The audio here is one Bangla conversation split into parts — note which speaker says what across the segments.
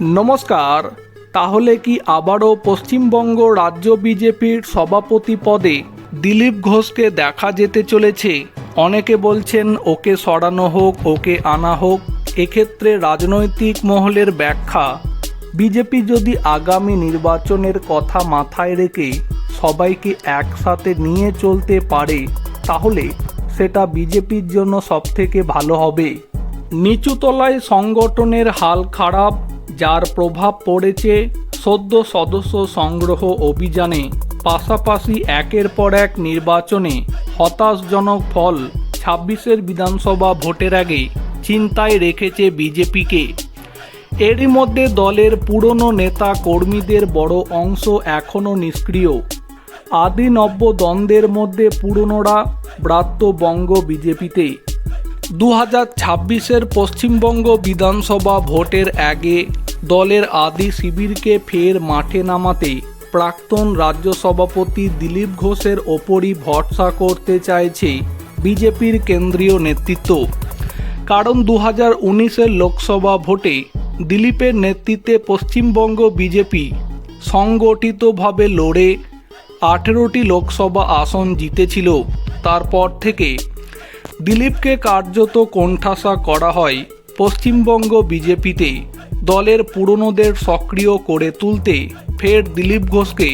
Speaker 1: নমস্কার। তাহলে কি আবারও পশ্চিমবঙ্গ রাজ্য বিজেপির সভাপতি পদে দিলীপ ঘোষকে দেখা যেতে চলেছে? অনেকে বলছেন, ওকে সরানো হোক, ওকে আনা হোক। এক্ষেত্রে রাজনৈতিক মহলের ব্যাখ্যা। বিজেপি যদি আগামী নির্বাচনের কথা মাথায় রেখে সবাইকে একসাথে নিয়ে চলতে পারে, তাহলে সেটা বিজেপির জন্য সবথেকে ভালো হবে। নিচুতলায় সংগঠনের হাল খারাপ যার প্রভাব পড়েছে সদ্য সদস্য সংগ্রহ অভিযানে, পাশাপাশি একের পর এক নির্বাচনে হতাশজনক ফল ছাব্বিশের বিধানসভা ভোটের আগে চিন্তায় রেখেছে বিজেপিকে। এরই মধ্যে দলের পুরনো নেতা কর্মীদের বড় অংশ এখনও নিষ্ক্রিয়। আদি নব্য দ্বন্দ্বের মধ্যে পুরনোরা ব্রাত্য বঙ্গ বিজেপিতে। দু হাজার পশ্চিমবঙ্গ বিধানসভা ভোটের আগে দলের আদি শিবিরকে ফের মাঠে নামাতে প্রাক্তন রাজ্য সভাপতি দিলীপ ঘোষের ওপরই ভরসা করতে চাইছে বিজেপির কেন্দ্রীয় নেতৃত্ব। কারণ দু হাজার লোকসভা ভোটে দিলীপের নেতৃত্বে পশ্চিমবঙ্গ বিজেপি সংগঠিতভাবে লড়ে আঠেরোটি লোকসভা আসন জিতেছিল। তারপর থেকে দিলীপকে কার্যত কোণঠাসা করা হয় পশ্চিমবঙ্গ বিজেপিতে। দলের পুরনোদের সক্রিয় করে তুলতে ফের দিলীপ ঘোষকে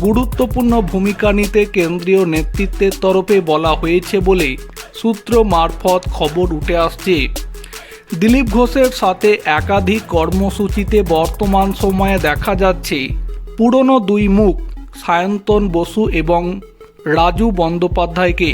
Speaker 1: গুরুত্বপূর্ণ ভূমিকা নিতে কেন্দ্রীয় নেতৃত্বের তরফে বলা হয়েছে বলে সূত্র মারফত খবর উঠে আসছে। দিলীপ ঘোষের সাথে একাধিক কর্মসূচিতে বর্তমান সময়ে দেখা যাচ্ছে, পুরনো দুই মুখ সায়ন্তন বসু এবং রাজু বন্দ্যোপাধ্যায়কে।